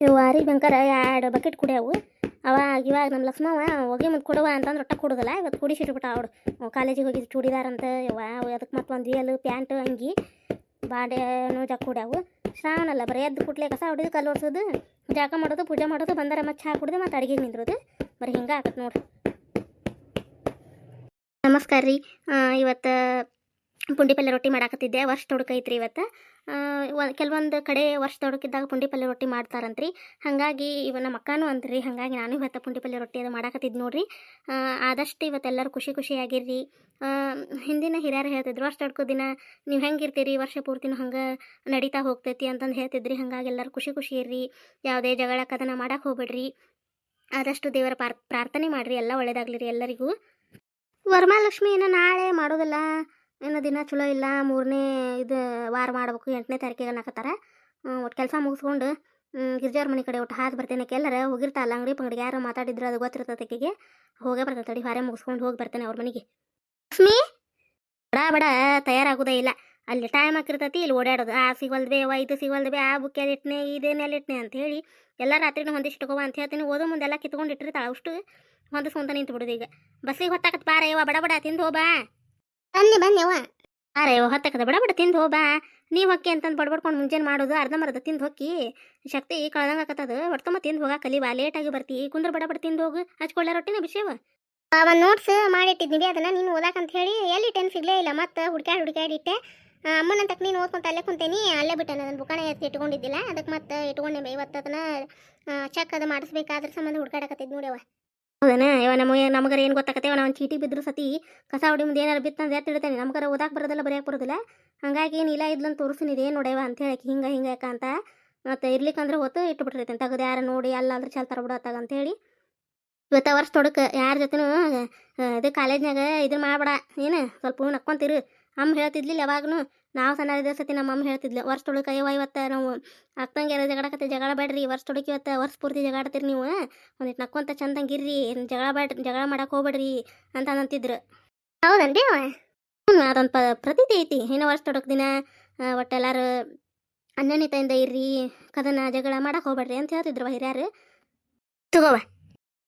ವಾರಿ ಬಂಕಾರ ಎರಡು ಬಕೆಟ್ ಕುಡಿಯವು. ಅವಾಗ ಇವಾಗ ನಮ್ಮ ಲಕ್ಷ್ಮವ ಹೋಗಿ ಮುಂದೆ ಕೊಡುವ ಅಂತಂದ್ರೆ ಒಟ್ಟ ಕೊಡೋದಿಲ್ಲ. ಇವತ್ತು ಕುಡಿಸಿಟ್ಬಿಟ್ಟ ಅವಳು ಕಾಲೇಜಿಗೆ ಹೋಗಿ ಚೂಡಿದಾರ ಅಂತ ಯವ್ವ ಅದಕ್ಕೆ ಮತ್ತೆ ಒಂದು ರಿಯಲ್, ಪ್ಯಾಂಟ್, ಅಂಗಿ ಬಾಂಡೆನೂ ಜಾ ಕುಡ್ಯಾವು. ಶ್ರಾವಣ ಅಲ್ಲ, ಬರೀ ಎದ್ದು ಕುಟ್ಲೆ ಕಸ ಹೊಡಿದು ಕಲ್ಲು ಒರ್ಸೋದು ಜಾಕ ಮಾಡೋದು, ಪೂಜೆ ಮಾಡೋದು, ಬಂದರೆ ಮತ್ತೆ ಚಹಾ ಕುಡಿದು ಮತ್ತು ಅಡುಗೆಗೆ ನಿಂದ್ರೋದು. ಬರೀ ಹಿಂಗೆ ಆಗತ್ತೆ ನೋಡ್ರಿ. ನಮಸ್ಕಾರ ರೀ ಇವತ್ತು ಪುಂಡಿ ಪಲ್ಯ ರೊಟ್ಟಿ ಮಾಡಾಕತ್ತಿದ್ದೆ, ವರ್ಷ ತೊಡಕೈತ್ರಿ ಇವತ್ತು. ಕೆಲವೊಂದು ಕಡೆ ವರ್ಷ ತೊಡಕಿದ್ದಾಗ ಪುಂಡಿ ಪಲ್ಯ ರೊಟ್ಟಿ ಮಾಡ್ತಾರಂತ್ರಿ. ಹಾಗಾಗಿ ಇವ ನಮ್ಮ ಅಕ್ಕನೂ ಅಂತ್ರಿ, ಹಾಗಾಗಿ ನಾನು ಇವತ್ತು ಪುಂಡಿ ಪಲ್ಯ ರೊಟ್ಟಿ ಅದು ಮಾಡಾಕತ್ತಿದ್ದು ನೋಡ್ರಿ. ಆದಷ್ಟು ಇವತ್ತೆಲ್ಲರೂ ಖುಷಿ ಖುಷಿಯಾಗಿರ್ರಿ ಹಿಂದಿನ ಹಿರಿಯರು ಹೇಳ್ತಿದ್ರು, ವರ್ಷ ತೊಡ್ಕೋ ದಿನ ನೀವು ಹೆಂಗೆ ಇರ್ತೀರಿ, ವರ್ಷ ಪೂರ್ತಿನೂ ಹಂಗೆ ನಡೀತಾ ಹೋಗ್ತೈತಿ ಅಂತಂದು ಹೇಳ್ತಿದ್ರಿ. ಹಾಗಾಗಿ ಎಲ್ಲರೂ ಖುಷಿ ಖುಷಿ ಇರ್ರಿ, ಯಾವುದೇ ಜಗಳ ಕದನ ಮಾಡಕ್ಕೆ ಹೋಗ್ಬೇಡ್ರಿ. ಆದಷ್ಟು ದೇವರ ಪಾರ್, ಪ್ರಾರ್ಥನೆ ಮಾಡಿರಿ, ಎಲ್ಲ ಒಳ್ಳೇದಾಗ್ಲಿ ರೀ ಎಲ್ಲರಿಗೂ. ವರಮಹಾಲಕ್ಷ್ಮಿ ಏನೋ ನಾಳೆ ಮಾಡೋದಿಲ್ಲ ಏನೋ ದಿನ ಚಲೋ ಇಲ್ಲ, ಮೂರನೇ ಇದು ವಾರ ಮಾಡ್ಬೇಕು, ಎಂಟನೇ ತಾರೀಕಿಗೆ ಅನ್ನಕತ್ತಾರ. ಒಟ್ಟು ಕೆಲಸ ಮುಗಿಸ್ಕೊಂಡು ಗಿರ್ಜಾರ ಮನೆ ಕಡೆ ಒಟ್ಟು ಹಾದು ಬರ್ತೇನೆ ಎಲ್ಲರ ಹೋಗಿರ್ತಾರಲ್ಲ ಅಂಗಡಿ ಪಂಗಡಿಗೆ ಯಾರು ಮಾತಾಡಿದ್ರು, ಅದು ಗೊತ್ತಿರ್ತದೆ ಆಕೆಗೆ. ಹೋಗೇ ಬರ್ತದೆ ತಡಿ ಹೊರೆ ಮುಗಿಸ್ಕೊಂಡು ಹೋಗಿ ಬರ್ತೇನೆ ಅವ್ರ ಮನೆಗೆ. ಲಕ್ಷ್ಮಿ! ಬಡ ಬಡ, ತಯಾರಾಗೋದೇ ಇಲ್ಲ. ಅಲ್ಲಿ ಟೈಮ್ ಹಾಕಿರ್ತೈತಿ, ಇಲ್ಲಿ ಓಡಾಡೋದು ಆ ಸಿಗಲ್ದೇ ಅವ ಇದು ಸಿಗಲ್ದೇ ಆ ಬುಕ್ ಇಟ್ನೆ ಇದೇನೆಲ್ಲ ಇಟ್ನೆ ಅಂತ ಹೇಳಿ ಎಲ್ಲ ರಾತ್ರಿನ ಹೊಂದಿಸಿಟ್ಕೋವ ಅಂತ ಹೇಳ್ತೀನಿ. ಓದೋ ಮುಂದೆಲ್ಲ ಕಿತ್ಕೊಂಡು ಇಟ್ಟಿರ್ತಾಳೆ ಅಷ್ಟು ಹೊಂದಿಸ್ಕೊಂತ ನಿಂತು ಬಿಡೋದು ಈಗ. ಬಸ್ಸಿಗೆ ಹೊತ್ತಾಕತ್ ಬಾರ ಇವ ಬಡ ಬಡ, ತಿಂದು ಹೋಬಾ ಬನ್ನಿ ಬನ್ನಿ ಅವ ಅರೆ ಓ ಹೊತ್ತಾಕದ ಬಡ ಬಡ ತಿಂದು ಹೋಬಾ ನೀವು ಹೊಕ್ಕಿ ಅಂತಂದು ಬಡ್ಬಡ್ಕೊಂಡು ಮುಂಜಾನೆ ಮಾಡೋದು ಅರ್ಧಂಬರ್ಧ ತಿಂದು ಹೊಕ್ಕಿ. ಶಕ್ತಿ ಕಳ್ದಂಗೆ ಆಕತ್ತದ. ಮತ್ತೆ ತಿಂದು ಹೋಗಾಕ ಕಲಿಬಾ ಲೇಟಾಗಿ ಬರ್ತಿ. ಕುಂದ್ರ ಬಡ ಬಡ ತಿಂದು ಹೋಗು. ಹಚ್ಕೊಳ್ಳೆ ರೊಟ್ಟಿನ ಬಿಸಿಯವ ಅವ ನೋಟ್ಸ್ ಮಾಡಿಟ್ಟಿದ್ದೀವಿ ಅದನ್ನ ನೀನು ಓದಾಕಂತ ಹೇಳಿ. ಎಲ್ಲಿ ಟೆನ್ ಸಿಗ್ಲೇ ಇಲ್ಲ ಮತ್ತೆ ಹುಡ್ಕ್ಯಾಡಿ ಹುಡ್ಕ್ಯಾಡಿ ಇಟ್ಟೆ. ಆ, ಅಮ್ಮನ ತಕ್ಕ ನೀನು ಓದ್ಕೊಂತ ಅಲ್ಲೇ ಕುಂತೇನಿ. ಅಲ್ಲೇ ಬಿಟ್ಟೆ ನನ್ನ ಬುಕ್ಕಾನ ಎತ್ತಿ ಇಟ್ಕೊಂಡಿದ್ದಿಲ್ಲ. ಅದಕ್ಕೆ ಮತ್ತೆ ಇಟ್ಕೊಂಡೆ ಇವತ್ತು ಅದನ್ನ ಚೆಕ್ ಅದು ಮಾಡಿಸ್ಬೇಕಾದ್ರ ಸಂಬಂಧ ಹುಡ್ಕಾಡಕತ್ತಿದ್ ನೋಡ್ಯವ ಹೌದನ? ಇವ ನಮಗೆ, ನಮಗರ ಏನು ಗೊತ್ತಾಗತ್ತೆ ನಾವು ಚೀಟಿ ಬಿದ್ರು ಸತಿ ಕಸ ಹೊಡಿ ಮುಂದೆ ಏನಾರು ಬಿತ್ತಂದ್ರೆ ಎತ್ತಿಡ್ತೇನೆ ನಮಗರ ಓದಾಕ್ ಬರೋದಿಲ್ಲ ಬರೆಯಕ್ಕೆ ಬರೋದಿಲ್ಲ. ಹಂಗಾಗಿ ನೀಲ ಇದ್ಲಂತ ತೋರಿಸಿನಿ ಇದೇನು ನೋಡ್ಯವ ಅಂತ ಹೇಳಿ ಹಿಂಗೆ ಹಿಂಗೆ ಯಾಕ ಅಂತ. ಮತ್ತೆ ಇರ್ಲಿಕ್ಕಂದ್ರೆ ಹೊತ್ತು ಇಟ್ಬಿಟ್ಟಿರ್ತೇನೆ ತೆಗೆದು ಯಾರು ನೋಡಿ ಅಲ್ಲ ಅಂದ್ರೆ ಚಲ್ತಾರ ಬಿಡತ್ತಾಗ ಅಂತ ಹೇಳಿ. ಇವತ್ತು ವರ್ಷ ತೊಡಕ ಯಾರ ಜೊತೆನೂ ಇದು ಕಾಲೇಜ್ನಾಗ ಇದನ್ನ ಮಾಡ್ಬೇಡ. ಏನು? ಸ್ವಲ್ಪ ನಕ್ಕೊಂತಿರು. ಅಮ್ಮ ಹೇಳ್ತಿದ್ಲಿಲ್ಲ ಯಾವಾಗನು. ನಾವು ಸಣ್ಣ ಸತಿ ನಮ್ಮ ಅಮ್ಮ ಹೇಳ್ತಿದ್ಲು ವರ್ಷ ತೊಡಕ ಅಯ್ಯವ ಇವತ್ತು ನಾವು ಅಕ್ಕಂಗೆ ಜಗಳಕತ್ತೆ ಜಗಳ ಬೇಡ್ರಿ ವರ್ಷ ತೊಡಕ ಇವತ್ತು ವರ್ಷ ಪೂರ್ತಿ ಜಗಾಡ್ತೀರಿ ನೀವು ಒಂದಿಟ್ಟು ನಕ್ಕೊಂತ ಚಂದಂಗಿರ್ರಿ ಜಗಳ ಬೇಡ ಜಗಳ ಮಾಡಕ್ಕೆ ಹೋಗ್ಬೇಡ್ರಿ ಅಂತ ಅಂತಿದ್ರು. ಹೌದನ್ರಿ ಅವ ಹ್ಞೂ ಅದೊಂದು ಪ ಪ್ರತೀತಿ ಐತಿ ಇನ್ನು ವರ್ಷ ತೊಡಕ್ ದಿನ ಒಟ್ಟು ಎಲ್ಲಾರು ಅನ್ಯನಿತೆಯಿಂದ ಇರ್ರಿ ಕದನ ಜಗಳ ಮಾಡಕ್ಕೆ ಹೋಗ್ಬೇಡ್ರಿ ಅಂತ ಹೇಳ್ತಿದ್ರು ಹಿರಿಯರು. ತಗೋವ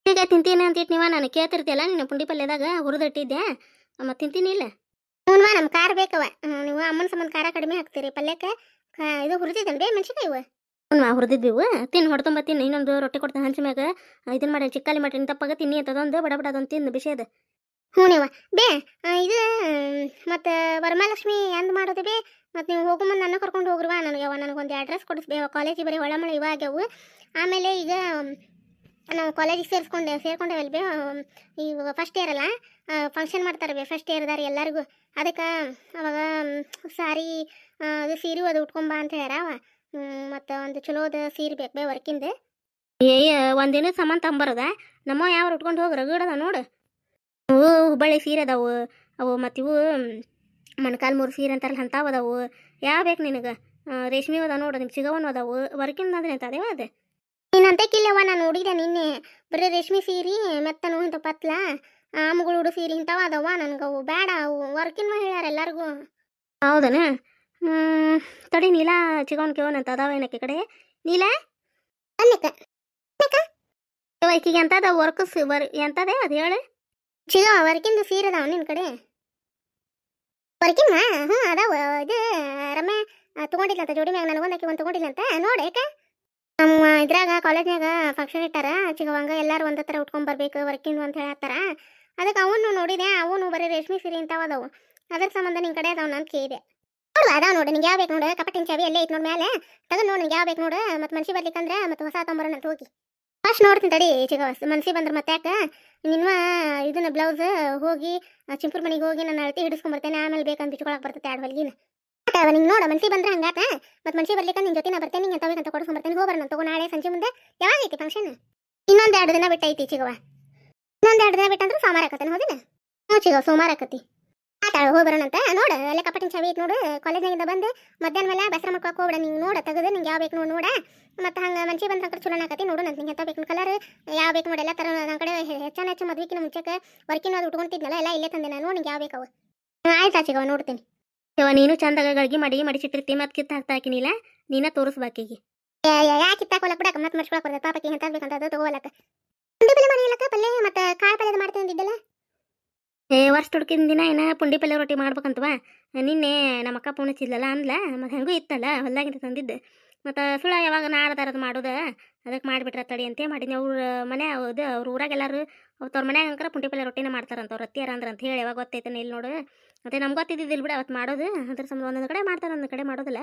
ಈಗ ತಿಂತೀನಿ ಅಂತಿಟ್ಟು ನೀವ ನಾನು ಕೇಳ್ತಿರ್ತಿಯಲ್ಲ ನಿನ್ನ ಪುಂಡಿ ಪಲ್ಯದಾಗ ಹುರಿದಿಟ್ಟಿದ್ದೆ ಮತ್ತೆ ತಿಂತೀನಿ ಇಲ್ಲ. ಹ್ಞೂ ನಮ್ಮ ಖಾರ ಬೇಕವ ನೀವು ಅಮ್ಮನ ಸಂಬಂಧ ಖಾರ ಕಡಿಮೆ ಹಾಕ್ತೀರಿ. ಪಲ್ಯಕ್ಕೆ ಇದು ಹುರಿದಿದ್ದನ್ ಬೇ ಮೆಣಸಿನ್ಕಾಯಿ ಇವ? ಹ್ಞೂ ಹುರಿದಿದ್ವಿ ಇವು ತಿನ್ನು ಹೊಡ್ತೊಂಬ ತಿನ್ನು ಇನ್ನೊಂದು ರೊಟ್ಟಿ ಕೊಡ್ತಾನೆ ಹಂಚಿ ಮ್ಯಾಗ. ಇದನ್ನ ಮಾಡಿ ಚಿಕ್ಕಲ್ಲಿ ಮಾಡಿ ತಪ್ಪಾಗ ತಿನ್ನಿ ಅಂತದೊಂದು ಬಡ ಬಡ ಅದೊಂದು ತಿಂದು ಬಿಸಿಯದ ಹ್ಞೂ ನೀವ ಬೇ ಇದು ಮತ್ತು ವರಮಹಾಲಕ್ಷ್ಮಿ ಎಂದ್ ಮಾಡೋದು ಬೇ. ಮತ್ತು ನೀವು ಹೋಗು ಮುಂದೆ ನನ್ನ ಕರ್ಕೊಂಡು ಹೋಗ್ರವ ನನಗೆ ನನಗೊಂದು ಅಡ್ರೆಸ್ ಕೊಡಿಸ್ಬೇಕು ಕಾಲೇಜಿಗೆ ಬರೀ ಒಳಮಳೆ ಇವಾಗ್ಯವು ಆಮೇಲೆ ಈಗ ನಾವು ಕಾಲೇಜಿಗೆ ಸೇರಿಸ್ಕೊಂಡೆ ಸೇರ್ಕೊಂಡೇವಲ್ಲ ಬೇ ಈ ಫಸ್ಟ್ ಇಯರ್ ಅಲ್ಲ ಫಂಕ್ಷನ್ ಮಾಡ್ತಾರೆ ಬೇ ಫಸ್ಟ್ ಇಯರ್ದಾರ ಎಲ್ಲರಿಗೂ. ಅದಕ್ಕೆ ಅವಾಗ ಸಾರಿ ಅದು ಸೀರೆ ಅದು ಉಟ್ಕೊಂಬ ಅಂತ ಹೇಳ್ಯಾರ ಮತ್ತು ಒಂದು ಚಲೋದ ಸೀರೆ ಬೇಕು ಬೇ ವರ್ಕಿಂದ. ಏ ಒಂದಿನ ಸಾಮಾನು ತಂಬರದ, ನಮ್ಮ ಯಾವ ಉಟ್ಕೊಂಡು ಹೋಗಿ ರಗಡದ ನೋಡು. ಅವು ಹುಬ್ಬಳ್ಳಿ ಸೀರೆ ಅದಾವು, ಅವು ಮತ್ತು ಇವು ಮೊಣಕಾಲು ಮೂರು ಸೀರೆ ಅಂತಾರಲ್ಲ, ಅಂಥವು ಅದಾವು. ಯಾವ ಬೇಕು ನಿನಗೆ? ರೇಷ್ಮೆ ಅದ ನೋಡು, ನಿಮ್ಗೆ ಸಿಗವನು ಅದಾವು. ವರ್ಕಿಂದ ಅಂದ್ರೆ ಅದೇವ ಅದು? ನೀನಂತೆ ಕಿಲ್ಲವ್ವ ನಾನು ನೋಡಿದೆ ನಿನ್ನೆ. ಬರೀ ರೇಷ್ಮೆ ಸೀರೆ ಮೆತ್ತನು ಇಂಥ ಪತ್ಲ. ಆಮಗಳು ಉಡು ಸೀರೆ ಇಂಥವು ಅದಾವ ನನಗೆ ಅವು ಬೇಡ ಅವು ವರ್ಕಿನ ಹೇಳ್ಯಾರ ಎಲ್ಲರಿಗೂ? ಹೌದನ? ತಡಿ ನೀಲ ಚಿಗವನ್ ಕೇವನ್ ಅಂತ ಅದಾವ ಏನಕ್ಕೆ ಕಡೆ? ನೀಲ? ಈಕಿಗೆ ಎಂತದ ವರ್ಕಸ್ ಬರ್ ಎಂತದೇ ಅದು ಹೇಳು? ಚಿಗ ವರ್ಕಿಂದು ಸೀರೆ ಅದಾವ ನಿನ್ನ ಕಡೆ? ವರ್ಕಿನ್ ಹ್ಞೂ ಅದಾವ ಇದು. ತಗೊಂಡಿಲ್ಲ ಅಂತ ಜೋಡಿ ಮ್ಯಾಗ. ನನಗೊಂದಕ್ಕೆ ಒಂದು ಒಂದು ತೊಗೊಂಡಿಲ್ಲಂತ ನೋಡಿ ಯಾಕೆ ನಮ್ಮ ಇದ್ರಾಗ ಕಾಲೇಜ್ನಾಗ ಫಂಕ್ಷನ್ ಇಟ್ಟಾರ, ಚಿಗವಂಗ ಎಲ್ಲಾರು ಒಂದೇ ಥರ ಉಟ್ಕೊಂಡ್ ಬರ್ಬೇಕು ವರ್ಕಿಂಗ್ ಅಂತ ಹೇಳತ್ತಾರ. ಅದಕ್ಕೆ ಅವನು ನೋಡಿದೆ ಅವನು ಬರೀ ರೇಷ್ಮೆ ಸೀರೆ ಇಂಥವು ಅದಾವು. ಅದ್ರ ಸಂಬಂಧ ನಿನ್ ಕಡೆ ಅದಾವ ಅಂತ ಕೇಳಿದೆ. ನೋಡು, ಅದಾವ ನೋಡು, ನಿಂಗೆ ಯಾವ ಬೇಕು ನೋಡು? ಕಪಟಿನ ಚಾವಿ ಅಲ್ಲೇ ಐತೆ ನೋಡಿ ಮೇಲೆ ತಗೊಂಡು ನೋಡು ನಿಂಗೆ ಯಾವ ಬೇಕು ನೋಡು? ಮತ್ತು ಮನ್ಸಿ ಬರ್ಲಿಕ್ಕಂದ್ರೆ ಮತ್ತು ಹೊಸ ತೊಂಬರೋಣ ಅಂತ ಹೋಗಿ. ಫಸ್ಟ್ ನೋಡ್ತೀನಿ ತಡಿ, ಚಿಗ ಮನ್ಸಿ ಬಂದ್ರೆ ಮತ್ತೆ ಯಾಕೆ? ನಿನ್ನ ಇದನ್ನ ಬ್ಲೌಸ್ ಹೋಗಿ, ಚಿಂಪುರ್ ಮನೆಗೆ ಹೋಗಿ ನಾನು ಅಳತಿ ಹಿಡಿಸ್ಕೊಂಬರ್ತೇನೆ ಆಮೇಲೆ ಬೇಕಂತ ಬಿಚ್ಕೊಳಕ್ಕೆ ಬರ್ತೈತೆ ಎರಡು ಹೊಲ್ಗಿನ. ನಿಂಗೆ ನೋಡು ಮನ್ಸಿ ಬಂದ್ರೆ ಹಂಗಾತ ಮತ್ತು ಮನ್ಸಿ ಬರ್ಲಿಕ್ಕೆ ನಿನ್ನ ಜೊತೆ ನಾ ಬರ್ತೇನೆ ನಿಂಗೆ ತಗೋಬೇಕಂತ ಕೊಡಿಸ್ಕೊಂಬರ್ತೇನೆ ಹೋಗ್ಬರ ನಾನು ತಗೋ ನಾಳೆ ಸಂಜೆ ಮುಂದೆ. ಯಾವಾಗ ಐತಿ ಫಂಕ್ಷನ್ ಇನ್ನೊಂದು ಎರಡು ದಿನ ಬಿಟ್ಟೈತಿ ಚಿಗವ. ಇನ್ನೊಂದು ಎರಡು ದಿನ ಬಿಟ್ಟಂದ್ರೆ ಸೋಮವಾರ ಆಕತ್ತೇನೆ, ಹೌದಿಲ್ಲ? ಹ್ಞೂ ಚಿಗವ, ಸೋಮವಾರ ಆಕತಿ ಆತಾಳ ಹೋಗ್ಬರೋಣಂತ ನೋಡು ಎಲ್ಲ ಕಪಟಿನ ಚಾವಿ ಐತಿ ನೋಡು, ಕಾಲೇಜ್ನಾಗಿಂದ ಬಂದು ಮಧ್ಯಾಹ್ನ ಮೇಲೆ ಬಸ್ರ ಮಕ್ಕಳು ಹೋಗ್ಬಿಡ, ನಿಂಗೆ ನೋಡ, ತೆಗೆದು, ನಿಂಗೆ ಯಾವ ಬೇಕು ನೋಡಿ ನೋಡ. ಮತ್ತು ಹಂಗೆ ಮನ್ಸಿ ಬಂದ ಸಂಕಟ ಚಲೋ ಆಕತಿ ನೋಡು ನಂಗೆ ಎಂತ ಬೇಕು ಕಲರ್ ಯಾವ ಬೇಕು ನೋಡಿ ಎಲ್ಲ ಥರ ನನ್ನ ಕಡೆ ಹೆಚ್ಚಾನ ಹೆಚ್ಚು ಮದ್ವಿಕಿನ ಮುಂಚೆಗೆ ವರ್ಕಿನ ಅದು ಉಟ್ಕೊಂತಿದ್ನಲ್ಲ ಎಲ್ಲ ಇಲ್ಲೇ ತಂದೆ ನಾನು, ನಿಂಗೆ ಯಾವ ಬೇಕು ಆಯ್ತು ಚಿಗವ, ನೋಡ್ತೀನಿ. ಇವ ನೀನು ಚಂದಾಗ ಗಳಿಗೆ ಮಾಡಿ ಮಡಿಸಿಟ್ಟಿರ್ತಿ ಮತ್ತೆ ಕಿತ್ತ ಹಾಕ್ತಾ ಹಾಕಿನಿಲ್ಲ ನೀನ ತೋರಿಸ್ಬಾಕಿಗೆ ಯಾಕೆ ಕಿತ್ತಾಕೊಲಕ್ ಬಿಡಕ ಮತ್ತೆ ಮರ್ಸ್ಕೊಳಕ್ ಬರ್ತದೆ ಪಾಪಕ್ಕೆ ಅಂತ ಬೇಕಂತ ಅದು ತಗೋಲಕ್ಕ ಪುಂಡಿ ಪಲ್ಲೆ ಮಾಡಿಲ್ಲಕ್ಕ ಪಲ್ಲೆ ಮತ್ತೆ ಕಾಳು ಪಲ್ಯದ ಮಾಡ್ತೇನೆ ಅಂದಿದ್ದಲ್ಲ. ಏ ವರ್ಷ ತುಡ್ಕಿನ ದಿನ ಏನ ಪುಂಡಿ ಪಲ್ಲೆ ರೊಟ್ಟಿ ಮಾಡ್ಬೇಕಂತವ? ನಿನ್ನೆ ನಮ್ಮ ಅಕ್ಕ ಫೋನ್ ಹಚ್ಚಿದ್ಲಲ್ಲ ಅಂದ್ಲ ಮತ್ತೆ ಹೆಂಗೂ ಇತ್ತಲ್ಲ ಹೊಲ್ದಾಗಿಂದ ತಂದಿದ್ದು. ಮತ್ತು ಸುಳ್ಳ ಯಾವಾಗ ನಾಡ್ದಾರದು ಮಾಡೋದ ಅದಕ್ಕೆ ಮಾಡಿಬಿಟ್ರೆ ತಡಿ ಅಂತೇ ಮಾಡಿದ್ನಿ ಅವ್ರ ಮನೆ ಅದು ಅವ್ರ ಊರಾಗ ಎಲ್ಲರೂ ಅವ್ರ ಮನ್ಯಾಗ ಅಂಕರ ಪುಂಡಿ ಪಲ್ಯ ರೊಟ್ಟಿನ ಮಾಡ್ತಾರಂತ ಅವ್ರು ಅತ್ತಿಯಾರ ಅಂದ್ರೆ ಅಂತ ಹೇಳಿ ಯಾವಾಗ ಗೊತ್ತೈತೆ ಇಲ್ಲಿ ನೋಡು. ಮತ್ತೆ ನಮ್ಗೆ ಗೊತ್ತಿದ್ದಿಲ್ಲ ಬಿಡ ಅವತ್ತು ಮಾಡೋದು. ಅದ್ರ ಸಂಬಂಧ ಒಂದೊಂದು ಕಡೆ ಮಾಡ್ತಾರೆ ಒಂದೊಂದು ಕಡೆ ಮಾಡೋದಿಲ್ಲ.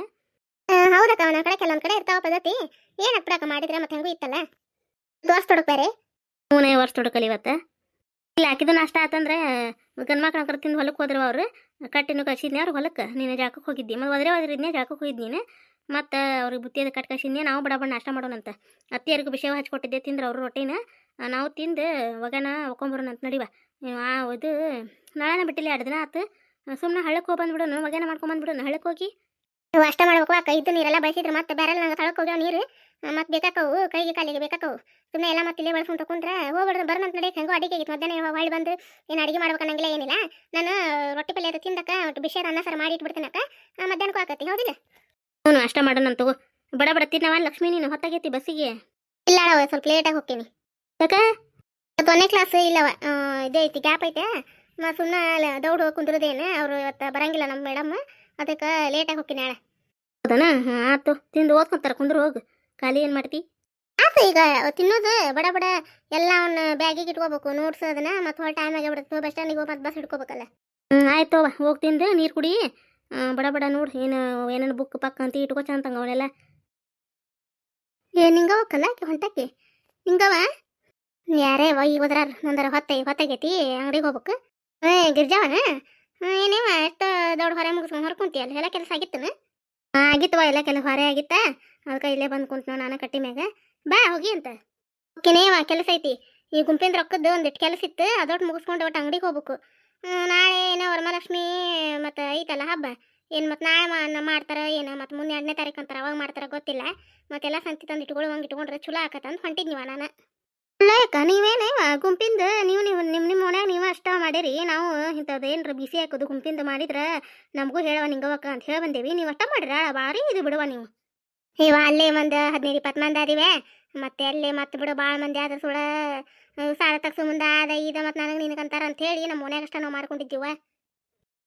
ಹೌದಕ್ಕ ಒಂದೊಂದು ಕಡೆ ಕೆಲವೊಂದು ಕಡೆ ಇರ್ತಾವ ಪದ್ಧತಿ. ಏನು ಅಕ್ಕ ಮಾಡಿದ್ರೆ ಮತ್ತೆ ಹೆಂಗೂ ಇತ್ತಲ್ಲ? ದೋಸ್ ತೊಡಕ್ ಬೇರೆ? ಮೂನೇ ವರ್ಷ ತೊಡಕಲಿ ಇವತ್ತು. ಇಲ್ಲ ಹಾಕಿದ್ದು ನಾಷ್ಟ ಆತಂದ್ರೆ ಗಂಡು ಮಕ್ಳು ತಿಂದು ಹೊಲಕ್ಕೆ ಹೋದ್ರು ಅವ್ರು. ಕಟ್ಟಿನ ಕಳ್ಸಿದ್ನಿ ಅವ್ರು ಹೊಲಕ್ಕೆ ನೀನು ಜಾಕಕ್ಕೆ ಹೋಗಿದ್ದಿ. ಮತ್ತು ಒದ್ರೆ ಒದ್ರಿದ್ನೇ ಜಾಕಕ್ಕೆ ಹೋಗಿದ್ದು ನೀನು. ಮತ್ತು ಅವ್ರಿಗೆ ಬುತ್ತಿಯದ ಕಟ್ ಕಳ್ಸಿದ್ನಿ ನಾವು ಬಡಬಡ ಬಡ ನಾಷ್ಟ ಮಾಡೋಣಂತ ಅತ್ತಿಯರಿಗೆ ವಿಷಯ ಹಚ್ಕೊಟ್ಟಿದ್ದೆ, ತಿಂದ್ರೆ ಅವರು ರೊಟ್ಟಿನ. ನಾವು ತಿಂದು ಒಗನ ಒಕೊಂಬರೋಣ ಅಂತ ನಡಿವ. ಆ, ಇದು ನಾಳೆನ ಬಿಟ್ಟಿಲ್ಲ, ಎರಡು ದಿನ ಆತು. ಸುಮ್ಮನೆ ಹಳ್ಳಕ್ಕೆ ಹೋಗಿ ಬಂದ್ಬಿಡೋಣ ಒಗನ ಮಾಡ್ಕೊಂಬಂದ್ಬಿಡೋಣ ಹಳ್ಳಕ್ಕೆ ಹೋಗಿ. ಅಷ್ಟ ಮಾಡ್ಬೇಕು, ಆ, ಕೈದು ನೀರೆಲ್ಲ ಬಯಸಿದ್ರೆ ಮತ್ತೆ ಬೇರೆ ನಂಗೆ ತಳಕ್ಕೆ ಹೋಗ್ಯಾವ ನೀರು. ಮತ್ತೆ ಬೇಕಾಕವು, ಕೈಗೆ ಕಾಲಿಗೆ ಬೇಕಾಕವು. ಸುಮ್ಮನೆ ಎಲ್ಲ ಮತ್ತೆ ಇಲ್ಲೇ ಬಳಸ್ಕೊಂಡು ಕುಂತ್ರೆ ಹೋಗ್ಬಿಡ್ದು ಬರ್ನಂತ ನಡಿ, ಹೆಂಗೋ ಅಡಿಗೆ ಆಗಿತ್ತು, ಮಧ್ಯಾಹ್ನ ಹೊಳ್ಳಿ ಬಂದು ಏನು ಅಡಿಗೆ ಮಾಡ್ಬೇಕನ್ನಂಗಿಲ್ಲ ಏನಿಲ್ಲ. ನಾನು ರೊಟ್ಟಿ ಪಲ್ಯ ಅದು ತಿಂದಕ್ಕ, ಬಿಸಿಯಾದ ಅನ್ನ ಸರ್ ಮಾಡಿ ಇಟ್ಬಿಡ್ತೀನಕ್ಕ. ಮಧ್ಯಾಹ್ನಕ್ಕೂ ಆಕತಿ, ಹೌದಿಲ್ಲ? ಹ್ಞೂ ಅಷ್ಟ ಮಾಡೋಣ ತಗೋ. ಬಡ ಬಡ ತಿನ್ನವ ಲಕ್ಷ್ಮಿ ನೀನು ಹೊತ್ತಾಗೈತಿ ಬಸ್ಸಿಗೆ? ಇಲ್ಲ ಅವ ಸ್ವಲ್ಪ ಲೇಟಾಗಿ ಹೋಗ್ತೀನಿ. ಯಾಕೆ? ಒಂದನೇ ಕ್ಲಾಸ್ ಇಲ್ಲವ ಇದೇ ಐತಿ ಗ್ಯಾಪ್ ಐತೆ. ನಾ ಸುಮ್ಮನೆ ದೌಡ್ ಕುಂದ್ರದೇನು ಅವರು ಇವತ್ತು ಬರಂಗಿಲ್ಲ ನಮ್ಮ ಮೇಡಮ್ ಅದಕ್ಕೆ ಲೇಟಾಗಿ ಹೋಗ್ತೀನಿ ನಾಳೆ. ಹೌದನಾ? ಹಾಂ ಆಯ್ತು ತಿಂದು ಓದ್ಕೊಂತಾರೆ ಕುಂದ್ರು ಹೋಗು. ಖಾಲಿ ಏನು ಮಾಡ್ತಿ? ಆಯ್ತು ಈಗ ತಿನ್ನೋದು ಬಡ ಬಡ ಎಲ್ಲ ಅವ್ನ ಬ್ಯಾಗಿಗೆ ಇಟ್ಕೋಬೇಕು ನೋಟ್ಸ್ ಅದನ್ನ ಮತ್ತೆ ಹೊರ ಟೈಮ್ ಆಗಿಬಿಡುತ್ತೆ ಬಸ್ ಸ್ಟ್ಯಾಂಡಿಗೆ ಹೋಗಿ ಮತ್ತೆ ಬಸ್ ಹಿಡ್ಕೋಬೇಕಲ್ಲ. ಹ್ಞೂ ಆಯ್ತು ಹೋಗ್ತಿಂದು ಹೋಗಿ ತಿಂದು ನೀರು ಕುಡಿ. ಬಡ ಬಡ ನೋಡು, ಏನು ಏನೇನು ಬುಕ್ ಪಕ್ಕ ಅಂತ ಇಟ್ಕೋ ಚಂತಂಗ ಅವನೆಲ್ಲ. ಏ ನಿಂಗವಕ್ಕಲ್ಲ ಆಕೆ ಹೊಂಟಕ್ಕೆ? ನಿಂಗವ? ಯಾರೇ ವ, ಈಗ ಹೋದ್ರಾರ ನಂದರ ಹೊತ್ತೈ, ಹೊತ್ತಾಗೈತಿ ಅಂಗಡಿಗೆ ಹೋಗ್ಬೇಕು? ಏ, ಗಿರ್ಜಾವನ? ಏನೇವ, ಎಷ್ಟು ದೊಡ್ಡ ಹೊರೆ ಮುಗಿಸ್ಕೊಂಡು ಹೊರ್ಕೊಂತೀಯಲ್ಲ ಎಲ್ಲ ಕೆಲಸ ಆಗಿತ್ತನ? ಆಗಿತ್ತವ ಎಲ್ಲ ಕೆಲಸ ಹೊರೆ ಆಗಿತ್ತ? ಅದಕ್ಕೆ ಇಲ್ಲೇ ಬಂದು ಕುಂತ ನಾನು ಕಟ್ಟಿ ಮ್ಯಾಗ. ಬಾ, ಹೋಗಿ ಅಂತ. ಓಕೆನೇವ ಕೆಲಸ ಐತಿ. ಈ ಗುಂಪಿಂದ ರೊಕ್ಕದ್ದು ಒಂದಿಟ್ಟು ಕೆಲಸ ಇತ್ತು, ಅದೊಟ್ಟು ಮುಗಿಸ್ಕೊಂಡು ಒಟ್ಟು ಅಂಗಡಿಗೆ ಹೋಗ್ಬೇಕು. ನಾಳೆ ಏನೋ ವರಮಹಾಲಕ್ಷ್ಮಿ ಮತ್ತು ಐತಲ್ಲ ಹಬ್ಬ. ಏನು ಮತ್ತು ನಾಳೆ ಮಾಡ್ತಾರೆ ಮಾಡ್ತಾರ ಏನು ಮತ್ತು ಮುಂದೆ ಎರಡನೇ ತಾರೀಕು ಅಂತಾರೆ ಅವಾಗ ಮಾಡ್ತಾರೆ ಗೊತ್ತಿಲ್ಲ. ಮತ್ತೆಲ್ಲ ಸಂತಿ ತಂದು ಇಟ್ಕೊಳ್ಳೋ ಹಂಗೆ ಇಟ್ಕೊಂಡ್ರೆ ಚಲೋ ಆಕತ್ತಂತ ಹೊಂಟಿದ್ನಿವ ನಾನು. ಅಕ್ಕ ನೀವೇನೇ ಗುಂಪಿಂದ ನೀವು ನೀವು ನಿಮ್ಮ ನಿಮ್ಮ ಮನ್ಯಾಗ ನೀವು ಅಷ್ಟ ಮಾಡಿರಿ. ನಾವು ಇಂಥದ್ದು ಏನರ ಬಿಸಿ ಹಾಕೋದು ಗುಂಪಿಂದ ಮಾಡಿದ್ರೆ ನಮಗೂ ಹೇಳವ ನಿಂಗವಕ್ಕ ಅಂತ ಹೇಳಿ ಬಂದೇವಿ. ನೀವು ಅಷ್ಟ ಮಾಡಿರ? ಭಾರಿ ಇದು ಬಿಡುವ ನೀವು. ಇವ ಅಲ್ಲೇ ಒಂದು ಹದಿನೈದು ಇಪ್ಪತ್ತು ಮಂದಿ ಆದಿವೆ ಮತ್ತೆ ಅಲ್ಲೇ ಮತ್ತೆ ಬಿಡು ಭಾಳ ಮಂದಿ ಆದ್ರೆ ಸುಳ ಸಾಲ ತಗ್ಸು ಮುಂದೆ ಅದ ಇದ ಮತ್ತು ನನಗೆ ನಿನಗಂತಾರ ಅಂತ ಹೇಳಿ ನಮ್ಮ ಮನ್ಯಾಗ ಅಷ್ಟ ನಾವು ಮಾಡ್ಕೊಂಡಿದ್ದೀವ.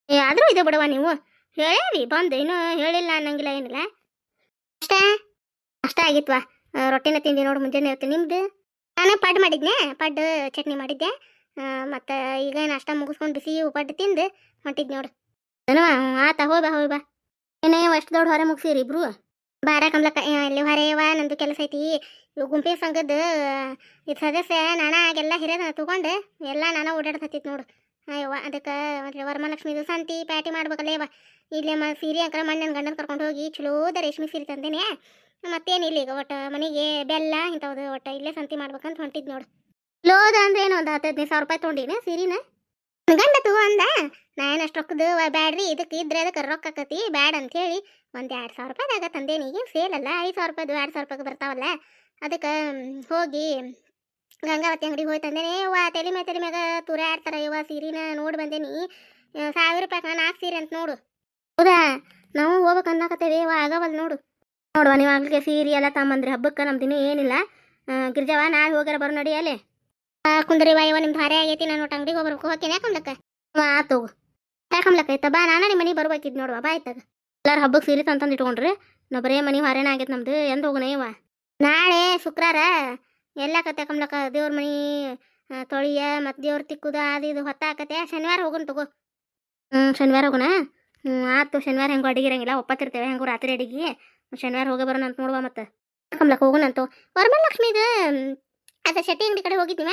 ಏ, ಆದರೂ ಇದು ಬಿಡವ ನೀವು. ಹೇಳೇವಿ ಬಂದು, ಇನ್ನೂ ಹೇಳಿಲ್ಲ ಅನ್ನಂಗಿಲ್ಲ ಏನಿಲ್ಲ. ಅಷ್ಟ? ಅಷ್ಟ ಆಗಿತ್ವಾ. ರೊಟ್ಟಿನ ತಿಂದಿ ನೋಡು, ಮುಂಜಾನೆ ಇರ್ತೀನಿ ನಿಮ್ದು? ನಾನು ಪಡ್ ಮಾಡಿದ್ನೆ ಪಡ್ಡು ಚಟ್ನಿ ಮಾಡಿದ್ದೆ ಮತ್ತು ಈಗ ನಾಷ್ಟ ಮುಗಿಸ್ಕೊಂಡು ಬಿಸಿ ಪಡ್ಡು ತಿಂದು ಹೊಂಟಿದ್ ನೋಡು. ಏನೋ ಆತ, ಹೋಗಿ ಬಾ ಬಾ. ಏನೇ ಅಷ್ಟು ದೊಡ್ಡ ಹೊರ ಮುಗಿಸಿರಿ ಇಬ್ರು? ಬಾರ ಕಮ್ಲಕ್ಕ ಇಲ್ಲಿ ಹೊರೆಯವ ನಂದು ಕೆಲಸ ಐತಿ. ಇವು ಗುಂಪಿನ ಸಂಘದ, ಇದು ಸದಸ್ಯ ನಾನ ಆಗೆಲ್ಲ ಹಿರಿಯದ ತಗೊಂಡು ಎಲ್ಲ ನಾನು ಓಡಾಡ್ತೈತಿ ನೋಡು. ಅಯ್ಯವ್ವ, ಅದಕ್ಕೆ ವರಮಹಾಲಕ್ಷ್ಮಿದು ಸಂತಿ ಪ್ಯಾಟಿ ಮಾಡ್ಬೇಕಲ್ಲ ಇಲ್ಲಿ ಮ, ಸೀರೆ ಅಂಕರ ಮಣ್ಣನ್ನು ಗಂಡನ ಕರ್ಕೊಂಡು ಹೋಗಿ ಚಲೋದ ರೇಷ್ಮೆ ಸೀರೆ ತಂದೇನೆ. ಮತ್ತೇನಿಲ್ಲ ಈಗ ಒಟ್ಟು ಮನೆಗೆ ಬೆಲ್ಲ ಇಂಥವ್ದು ಒಟ್ಟು ಇಲ್ಲೇ ಸಂತಿ ಮಾಡ್ಬೇಕಂತ ಹೊಂಟಿದ್ದು ನೋಡು. ಲೋದ ಅಂದ್ರೆ ಏನು ಒಂದು ಹತ್ತು ಹದಿನೈದು ಸಾವಿರ ರೂಪಾಯಿ ತೊಗೊಂಡಿನ ಸೀರಿನ. ಗಂಡ ತಗೋ ಅಂದ ನಾನು ಅಷ್ಟು ರೊಕ್ಕದ ಬ್ಯಾಡ್ರಿ ಇದಕ್ಕೆ ಇದ್ರೆ ಅದಕ್ಕೆ ರೊಕ್ಕ ಆಕತಿ ಬ್ಯಾಡ್ ಅಂತೇಳಿ ಒಂದು ಎರಡು ಸಾವಿರ ರೂಪಾಯಿದಾಗ ತಂದೇನಿ. ಈಗ ಸೇಲ್ ಅಲ್ಲ ಐದು ಸಾವಿರ ರೂಪಾಯ್ದು ಎರಡು ಸಾವಿರ ರೂಪಾಯಿಗೆ ಬರ್ತಾವಲ್ಲ ಅದಕ್ಕೆ ಹೋಗಿ ಗಂಗಾವತಿ ಅಂಗಡಿಗೆ ಹೋಗಿ ತಂದೇನೆ. ವಾ ತಲೆ ಮೇಲೆ ತಲೆ ಮ್ಯಾಗ ತುರ ಆಡ್ತಾರ ಇವ ಸೀರಿನ ನೋಡಿ ಬಂದೇನಿ. ಸಾವಿರ ರೂಪಾಯಿ ನಾಲ್ಕು ಸೀರೆ ಅಂತ ನೋಡು. ಹೌದಾ? ನಾವು ಹೋಗ್ಬೇಕು ಅನ್ನಕತ್ತೇವೆ ವಾ ಆಗವಲ್ಲ ನೋಡು. ನೋಡುವ ನೀವು ಆಗ್ಲಿಕ್ಕೆ ಸೀರೆ ಎಲ್ಲ ತಗೊಂಬಂದ್ರಿ ಹಬ್ಬಕ್ಕೆ ನಮ್ದು ದಿನ ಏನಿಲ್ಲ. ಆ, ಗಿರ್ಜವ್ವ ನಾಳೆ ಹೋಗ್ಯಾರ ಬರೋ ನಡಿ ಅಲ್ಲಿ. ಕುಂದ್ರಿ ವಾಯವ ನಿಮ್ ಭಾರಿ ಆಗೈತಿ, ನಾನು ಒಟ್ಟು ಅಂಗಡಿಗೆ ಹೋಗ್ಬೇಕು ಹೋಗ್ತೀನಿ ಯಾಕಂದಕ್ಕ ಆತು. ಯಾಕಂಬ್ಲಕ್ಕ ಆಯ್ತಾ ಬಾ, ನಾನು ನಿಮ್ಮ ಮನೆಗೆ ಬರ್ಬೇಕಿದ್ ನೋಡುವ ಬಾ ಆಯ್ತಾಗ ಎಲ್ಲಾರು ಹಬ್ಬಕ್ಕೆ ಸೀರೆ ತಂತಂದು ಇಟ್ಕೊಂಡ್ರಿ. ನಾ ಬರೇ ಮನೆ ಹಾರೇನ ಆಗೈತೆ ನಮ್ದು, ಎಂದು ಹೋಗೋಣ ನಾಳೆ ಶುಕ್ರವಾರ ಕತೆ ಕಮ್ಲಕ್ಕ ದೇವ್ರ ಮನೆ ತೊಳಿಯ ಮತ್ತು ದೇವ್ರ ತಿಕ್ಕುದ ಅದು ಇದು ಹೊತ್ತಾಕತೆ ಶನಿವಾರ ಹೋಗೋಣ ತಗೋ. ಹ್ಞೂ ಶನಿವಾರ ಹೋಗೋಣ? ಹ್ಞೂ ಆತು. ಶನಿವಾರ ಹೆಂಗೋ ಅಡಿಗೆ ಇರಂಗಿಲ್ಲ, ಒಪ್ಪತ್ತಿರ್ತೇವೆ. ಹೆಂಗೋ ರಾತ್ರಿ ಅಡಿಗೆ. ಶನಿವಾರ ಹೋಗೇ ಬರೋಣ ಅಂತ ನೋಡುವ ಮತ್ತೆ. ಕಮ್ಲಕ್ಕ ಹೋಗೋಣಂತು ವರಮಹಾಲಕ್ಷ್ಮಿದು ಅದ ಶೆಟ್ಟಿ ಅಂಗಡಿ ಕಡೆ ಹೋಗಿದ್ದೀವ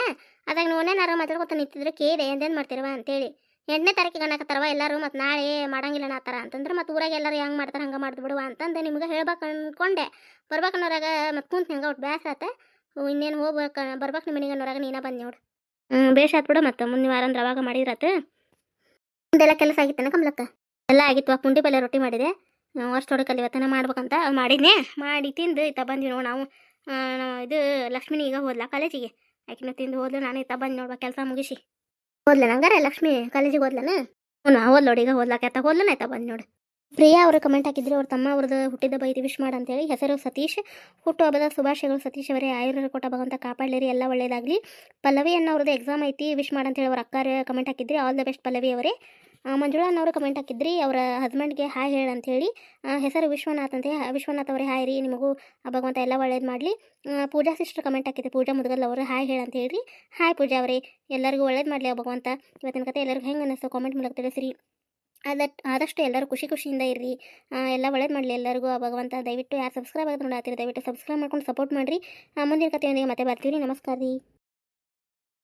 ಅದಾಗ ನೋನೇನಾರು ಮಾತಾಡ್ಕೊತ ನಿಂತಿದ್ರೆ ಕೇಳಿದೆ ಎಂದೇನು ಮಾಡ್ತಿರವ ಅಂತೇಳಿ. ಎಂಟನೇ ತಾರೀಕಿಗೆ ಅನ್ನಕತ್ತಾರವ ಎಲ್ಲರೂ ಮತ್ತು ನಾಳೆ ಮಾಡಂಗಿಲ್ಲ ಅನ್ನತ್ತಾರ ಅಂತಂದ್ರೆ ಮತ್ತು ಊರಾಗ ಎಲ್ಲರೂ ಹೆಂಗೆ ಮಾಡ್ತಾರೆ ಹಂಗೆ ಮಾಡ್ದು ಬಿಡುವ ಅಂತಂದು ನಿಮ್ಗೆ ಹೇಳ್ಬೇಕು ಅನ್ಕೊಂಡೆ. ಬರ್ಬೇಕು ಅನ್ನೋರಾಗ ಮತ್ತು ಕುಂತು ಹೆಂಗೆ ಒಟ್ಟು ಬ್ಯಾಸ ಆತ. ಇನ್ನೇನು ಹೋಗ್ಬೇಕು ಬರ್ಬೇಕು ನಿಮ್ಮ ಮನೆಗೆ ಅನ್ನೋರಾಗ ನೀನ ಬಂದು ನೋಡು. ಹ್ಞೂ ಬೇಷ್ ಆತ್ ಬಿಡು ಮತ್ತೆ ಮುಂದಿನ ವಾರ ಅಂದ್ರೆ ಅವಾಗ ಮಾಡಿದ್ರಾತು ಮುಂದೆಲ್ಲ ಕೆಲಸ ಆಗಿತ್ತನ ಕಮಲಕ್ಕ ಎಲ್ಲ ಆಗಿತ್ತು ಪುಂಡಿ ಪಲ್ಯ ರೊಟ್ಟಿ ಮಾಡಿದೆ. ಅಷ್ಟು ಹೊಡೆ ಇವತ್ತನ ಮಾಡ್ಬೇಕಂತ ಮಾಡಿದ್ನೆ. ಮಾಡಿ ತಿಂದು ಇತ್ತ ಬಂದ್ವಿ ನೋಡಿ ನಾವು. ಇದು ಲಕ್ಷ್ಮಿ ಈಗ ಹೋದ್ಲ ಕಾಲೇಜಿಗೆ? ಆಕಿನ ತಿಂದು ಹೋದ್ಲು, ನಾನು ಇತ್ತ ಬಂದು ನೋಡ್ಬೇಕು ಕೆಲಸ ಮುಗಿಸಿ. ಹೋದ್ಲ ನಂಗಾರ ಲಕ್ಷ್ಮಿ ಕಾಲೇಜಿಗೆ ಹೋದ್ಲನ? ಹ್ಞೂ ಹೋದ್ ನೋಡಿ, ಈಗ ಹೋದ್ಲಾಕ ಎತ್ತ ಹೋದ್ಲನ ಆಯ್ತಾ ಬಂದು ನೋಡು. ಪ್ರಿಯಾ ಅವರು ಕಮೆಂಟ್ ಹಾಕಿದ್ರು, ಅವ್ರ ತಮ್ಮ ಅವ್ರದ್ದು ಹುಟ್ಟಿದ ಬೈದು ವಿಶ್ ಮಾಡ ಅಂತೇಳಿ ಹೆಸರು ಸತೀಶ್, ಹುಟ್ಟು ಹಬ್ಬದ ಶುಭಾಶಯಗಳು ಸತೀಶ್ ಅವರೇ, ಆಯುರ್ವೇದ ಕೊಟ್ಟ ಭಗವಂತ ಕಾಪಾಡಲಿರಿ, ಎಲ್ಲ ಒಳ್ಳೆಯದಾಗಲಿ ಪಲ್ಲವಿ ಅವ್ರದ್ದು ಎಕ್ಸಾಮ್ ಐತಿ ವಿಶ್ ಮಾಡಂತೇಳಿ ಅವ್ರ ಅಕ್ಕಾರ ಕಮೆಂಟ್ ಹಾಕಿದ್ರಿ ಆಲ್ ದ ಬೆಸ್ಟ್ ಪಲ್ಲವಿ ಅವರೇ. ಆ, ಮಂಜುಳಾ ಅನ್ನೋರು ಕಮೆಂಟ್ ಹಾಕಿದ್ರಿ ಅವರ ಹಸ್ಬೆಂಡ್ಗೆ ಹಾಯ್ ಹೇಳಿ ಅಂತ ಹೇಳಿ. ಹೆಸರು ವಿಶ್ವನಾಥ್ ಅಂತ. ವಿಶ್ವನಾಥ್ ಅವರೇ ಹಾಯ್ ರೀ ನಿಮಗೂ ಭಗವಂತ ಎಲ್ಲ ಒಳ್ಳೇದು ಮಾಡಲಿ. ಪೂಜಾ ಸಿಸ್ಟರ್ ಕಮೆಂಟ್ ಹಾಕಿದ್ದೆ ಪೂಜಾ ಮುದಗಲ್ ಅವರು ಹಾಯ್ ಹೇಳಿ ಅಂತ ಹೇಳಿ. ಹಾಯ್ ಪೂಜಾ ಅವರೇ ಎಲ್ಲರಿಗೂ ಒಳ್ಳೇದು ಮಾಡಲಿ ಭಗವಂತ. ಇವತ್ತಿನ ಕತೆ ಎಲ್ಲರಿಗೂ ಹೆಂಗೆ ಅನ್ನಿಸ್ತು ಕಾಮೆಂಟ್ ಮೂಲಕ ತಿಳಿಸಿರಿ. ಅದಟ್ ಆದಷ್ಟು ಎಲ್ಲರೂ ಖುಷಿ ಖುಷಿಯಿಂದ ಇರ್ರಿ. ಎಲ್ಲ ಒಳ್ಳೇದು ಮಾಡಲಿ ಎಲ್ಲರಿಗೂ ಭಗವಂತ. ದಯವಿಟ್ಟು ಯಾರು ಸಬ್ಸ್ಕ್ರೈಬ್ ಆಗೋದು ನೋಡತ್ತೀರಿ ದಯವಿಟ್ಟು ಸಬ್ಸ್ಕ್ರೈಬ್ ಮಾಡ್ಕೊಂಡು ಸಪೋರ್ಟ್ ಮಾಡಿರಿ. ಮುಂದಿನ ಕಥೆಯೊಂದಿಗೆ ಮತ್ತೆ ಬರ್ತೀವಿ ನಮಸ್ಕಾರ ರೀ.